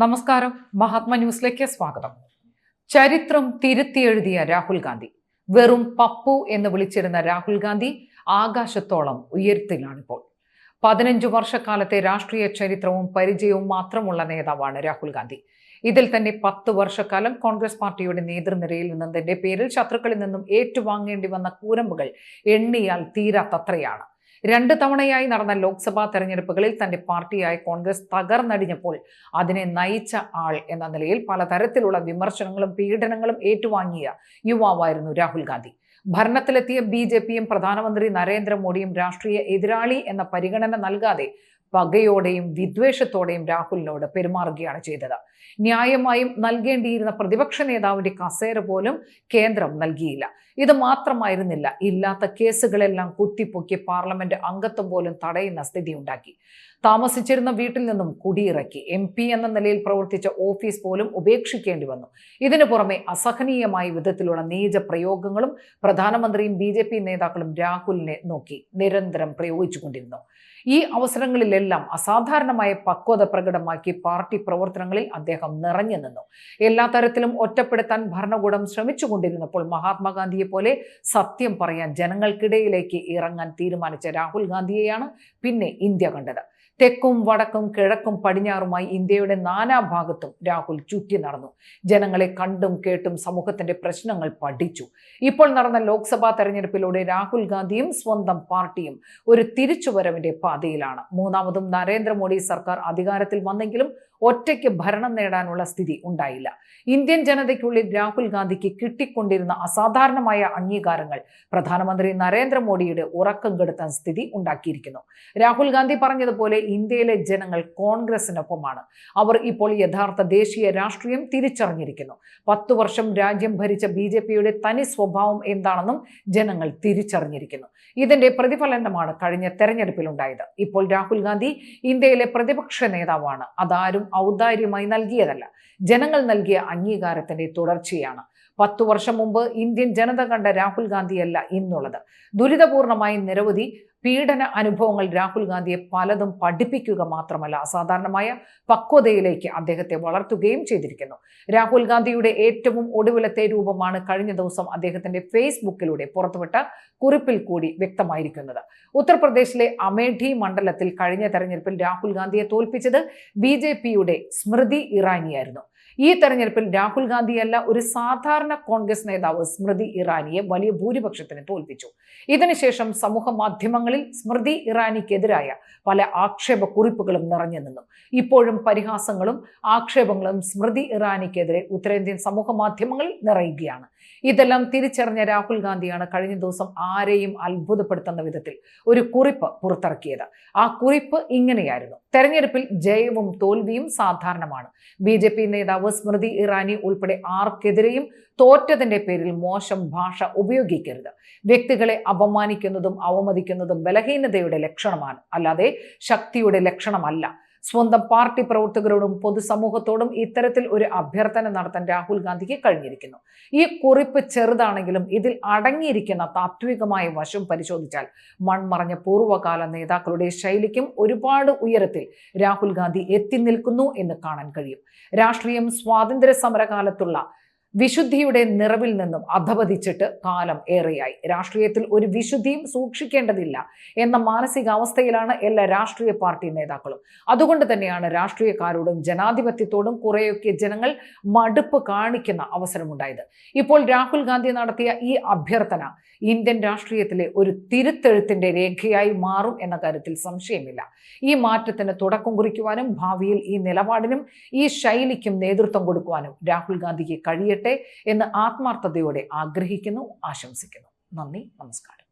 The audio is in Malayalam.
നമസ്കാരം. മഹാത്മ ന്യൂസിലേക്ക് സ്വാഗതം. ചരിത്രം തിരുത്തിയെഴുതിയ രാഹുൽ ഗാന്ധി വെറും പപ്പു എന്ന് വിളിച്ചിരുന്ന രാഹുൽ ഗാന്ധി ആകാശത്തോളം ഉയരത്തിലാണിപ്പോൾ. പതിനഞ്ചു വർഷക്കാലത്തെ രാഷ്ട്രീയ ചരിത്രവും പരിചയവും മാത്രമുള്ള നേതാവാണ് രാഹുൽ ഗാന്ധി. ഇതിൽ തന്നെ പത്ത് വർഷക്കാലം കോൺഗ്രസ് പാർട്ടിയുടെ നേതൃനിരയിൽ നിന്നതിന്റെ പേരിൽ ശത്രുക്കളിൽ നിന്നും ഏറ്റുവാങ്ങേണ്ടി വന്ന കൂരമ്പുകൾ എണ്ണിയാൽ തീരാത്തത്രയാണ്. രണ്ട് തവണയായി നടന്ന ലോക്സഭാ തെരഞ്ഞെടുപ്പുകളിൽ തന്റെ പാർട്ടിയായ കോൺഗ്രസ് തകർന്നടിഞ്ഞപ്പോൾ അതിനെ നയിച്ച ആൾ എന്ന നിലയിൽ പലതരത്തിലുള്ള വിമർശനങ്ങളും പീഡനങ്ങളും ഏറ്റുവാങ്ങിയ യുവാവായിരുന്നു രാഹുൽ ഗാന്ധി. ഭരണത്തിലെത്തിയ ബി ജെ പിയും പ്രധാനമന്ത്രി നരേന്ദ്രമോദിയും രാഷ്ട്രീയ എതിരാളി എന്ന പരിഗണന നൽകാതെ പകയോടെയും വിദ്വേഷത്തോടെയും രാഹുലിനോട് പെരുമാറുകയാണ് ചെയ്തത്. ന്യായമായും നൽകേണ്ടിയിരുന്ന പ്രതിപക്ഷ നേതാവിന്റെ കസേര പോലും കേന്ദ്രം നൽകിയില്ല. ഇത് മാത്രമായിരുന്നില്ല ഇല്ലാത്ത കേസുകളെല്ലാം കുത്തിപ്പൊക്കി പാർലമെന്റ് അംഗത്വം പോലും തടയുന്ന സ്ഥിതി ഉണ്ടാക്കി. താമസിച്ചിരുന്ന വീട്ടിൽ നിന്നും കുടിയിറക്കി. എം പി എന്ന നിലയിൽ പ്രവർത്തിച്ച ഓഫീസ് പോലും ഉപേക്ഷിക്കേണ്ടി വന്നു. ഇതിനു പുറമെ അസഹനീയമായ വിധത്തിലുള്ള നീച പ്രയോഗങ്ങളും പ്രധാനമന്ത്രിയും ബി നേതാക്കളും രാഹുലിനെ നോക്കി നിരന്തരം പ്രയോഗിച്ചുകൊണ്ടിരുന്നു. ഈ അവസരങ്ങളിലെല്ലാം അസാധാരണമായ പക്വത പ്രകടമാക്കി പാർട്ടി പ്രവർത്തനങ്ങളിൽ അദ്ദേഹം നിറഞ്ഞു നിന്നു. എല്ലാ തരത്തിലും ഒറ്റപ്പെടുത്താൻ ഭരണകൂടം ശ്രമിച്ചുകൊണ്ടിരുന്നപ്പോൾ മഹാത്മാഗാന്ധിയെ പോലെ സത്യം പറയാൻ ജനങ്ങൾക്കിടയിലേക്ക് ഇറങ്ങാൻ തീരുമാനിച്ച രാഹുൽ ഗാന്ധിയെയാണ് പിന്നെ ഇന്ത്യ കണ്ടത്. തെക്കും വടക്കും കിഴക്കും പടിഞ്ഞാറുമായി ഇന്ത്യയുടെ നാനാഭാഗത്തും രാഹുൽ ചുറ്റി നടന്നു. ജനങ്ങളെ കണ്ടും കേട്ടും സമൂഹത്തിന്റെ പ്രശ്നങ്ങൾ പഠിച്ചു. ഇപ്പോൾ നടന്ന ലോക്സഭാ തെരഞ്ഞെടുപ്പിലൂടെ രാഹുൽ ഗാന്ധിയും സ്വന്തം പാർട്ടിയും ഒരു തിരിച്ചുവരവിന്റെ പാതയിലാണ്. മൂന്നാമതും നരേന്ദ്രമോദി സർക്കാർ അധികാരത്തിൽ വന്നെങ്കിലും ഒറ്റയ്ക്ക് ഭരണം നേടാനുള്ള സ്ഥിതി ഉണ്ടായില്ല. ഇന്ത്യൻ ജനതയ്ക്കുള്ളിൽ രാഹുൽ ഗാന്ധിക്ക് കിട്ടിക്കൊണ്ടിരുന്ന അസാധാരണമായ അംഗീകാരങ്ങൾ പ്രധാനമന്ത്രി നരേന്ദ്രമോദിയുടെ ഉറക്കം കെടുത്താൻ സ്ഥിതി ഉണ്ടാക്കിയിരിക്കുന്നു. രാഹുൽ ഗാന്ധി പറഞ്ഞതുപോലെ ഇന്ത്യയിലെ ജനങ്ങൾ കോൺഗ്രസിനൊപ്പമാണ്. അവർ ഇപ്പോൾ യഥാർത്ഥ ദേശീയ രാഷ്ട്രീയം തിരിച്ചറിഞ്ഞിരിക്കുന്നു. പത്തു വർഷം രാജ്യം ഭരിച്ച ബി ജെ പിയുടെ തനി സ്വഭാവം എന്താണെന്നും ജനങ്ങൾ തിരിച്ചറിഞ്ഞിരിക്കുന്നു. ഇതിന്റെ പ്രതിഫലനമാണ് കഴിഞ്ഞ തെരഞ്ഞെടുപ്പിലുണ്ടായത്. ഇപ്പോൾ രാഹുൽ ഗാന്ധി ഇന്ത്യയിലെ പ്രതിപക്ഷ നേതാവാണ്. അതാരും ഔദാര്യമായി നൽകിയതല്ല. ജനങ്ങൾ നൽകിയ അംഗീകാരത്തിന്റെ തുടർച്ചയാണ് പത്തു വർഷം മുമ്പ് ഇന്ത്യൻ ജനത കണ്ട രാഹുൽ ഗാന്ധിയല്ല ഇന്നുള്ളത്. ദുരിതപൂർണമായ നിരവധി പീഡന അനുഭവങ്ങൾ രാഹുൽ ഗാന്ധിയെ പലതും പഠിപ്പിക്കുക മാത്രമല്ല അസാധാരണമായ പക്വതയിലേക്ക് അദ്ദേഹത്തെ വളർത്തുകയും ചെയ്തിരിക്കുന്നു. രാഹുൽ ഗാന്ധിയുടെ ഏറ്റവും ഒടുവിലത്തെ രൂപമാണ് കഴിഞ്ഞ ദിവസം അദ്ദേഹത്തിന്റെ ഫേസ്ബുക്കിലൂടെ പുറത്തുവിട്ട കുറിപ്പിൽ കൂടി വ്യക്തമായിരിക്കുന്നത്. ഉത്തർപ്രദേശിലെ അമേഠി മണ്ഡലത്തിൽ കഴിഞ്ഞ തെരഞ്ഞെടുപ്പിൽ രാഹുൽ ഗാന്ധിയെ തോൽപ്പിച്ചത് ബി സ്മൃതി ഇറാനിയായിരുന്നു. ഈ തെരഞ്ഞെടുപ്പിൽ രാഹുൽ ഗാന്ധിയല്ല ഒരു സാധാരണ കോൺഗ്രസ് നേതാവ് സ്മൃതി ഇറാനിയെ വലിയ ഭൂരിപക്ഷത്തിന് തോൽപ്പിച്ചു. ഇതിനുശേഷം സമൂഹ മാധ്യമങ്ങളിൽ സ്മൃതി ഇറാനിക്കെതിരായ പല ആക്ഷേപ കുറിപ്പുകളും നിറഞ്ഞു നിന്നു. ഇപ്പോഴും പരിഹാസങ്ങളും ആക്ഷേപങ്ങളും സ്മൃതി ഇറാനിക്കെതിരെ ഉത്തരേന്ത്യൻ സമൂഹ മാധ്യമങ്ങളിൽ നിറയുകയാണ്. ഇതെല്ലാം തിരിച്ചറിഞ്ഞ രാഹുൽ ഗാന്ധിയാണ് കഴിഞ്ഞ ദിവസം ആരെയും അത്ഭുതപ്പെടുത്തുന്ന വിധത്തിൽ ഒരു കുറിപ്പ് പുറത്തിറക്കിയത്. ആ കുറിപ്പ് ഇങ്ങനെയായിരുന്നു. തെരഞ്ഞെടുപ്പിൽ ജയവും തോൽവിയും സാധാരണമാണ്. ബി പി സ്മൃതി ഇറാനി ഉൾപ്പെടെ ആർക്കെതിരെയും തോറ്റതിന്റെ പേരിൽ മോശം ഭാഷ ഉപയോഗിക്കരുത്. വ്യക്തികളെ അപമാനിക്കുന്നതും അവമതിക്കുന്നതും ബലഹീനതയുടെ ലക്ഷണമാണ്. അല്ലാതെ ശക്തിയുടെ ലക്ഷണമല്ല. സ്വന്തം പാർട്ടി പ്രവർത്തകരോടും പൊതുസമൂഹത്തോടും ഇത്തരത്തിൽ ഒരു അഭ്യർത്ഥന നടത്താൻ രാഹുൽ ഗാന്ധിക്ക് കഴിഞ്ഞിരിക്കുന്നു. ഈ കുറിപ്പ് ചെറുതാണെങ്കിലും ഇതിൽ അടങ്ങിയിരിക്കുന്ന താത്വികമായ വശം പരിശോധിച്ചാൽ മൺമറഞ്ഞ പൂർവകാല നേതാക്കളുടെ ശൈലിക്കും ഒരുപാട് ഉയരത്തിൽ രാഹുൽ ഗാന്ധി എത്തി നിൽക്കുന്നു എന്ന് കാണാൻ കഴിയും. രാഷ്ട്രീയം സ്വാതന്ത്ര്യ സമരകാലത്തുള്ള വിശുദ്ധിയുടെ നിറവിൽ നിന്നും അധപതിച്ചിട്ട് കാലം ഏറെയായി. രാഷ്ട്രീയത്തിൽ ഒരു വിശുദ്ധിയും സൂക്ഷിക്കേണ്ടതില്ല എന്ന മാനസികാവസ്ഥയിലാണ് എല്ലാ രാഷ്ട്രീയ പാർട്ടി നേതാക്കളും. അതുകൊണ്ട് തന്നെയാണ് രാഷ്ട്രീയക്കാരോടും ജനാധിപത്യത്തോടും കുറേയൊക്കെ ജനങ്ങൾ മടുപ്പ് കാണിക്കുന്ന അവസരമുണ്ടായത്. ഇപ്പോൾ രാഹുൽ ഗാന്ധി നടത്തിയ ഈ അഭ്യർത്ഥന ഇന്ത്യൻ രാഷ്ട്രീയത്തിലെ ഒരു തിരുത്തെഴുത്തിന്റെ രേഖയായി മാറും എന്ന കാര്യത്തിൽ സംശയമില്ല. ഈ മാറ്റത്തിന് തുടക്കം കുറിക്കുവാനും ഭാവിയിൽ ഈ നിലപാടിനും ഈ ശൈലിക്കും നേതൃത്വം കൊടുക്കുവാനും രാഹുൽ ഗാന്ധിക്ക് കഴിയട്ടെ എന്ന് ആത്മാർത്ഥതയോടെ ആഗ്രഹിക്കുന്നു ആശംസിക്കുന്നു. നന്ദി നമസ്കാരം.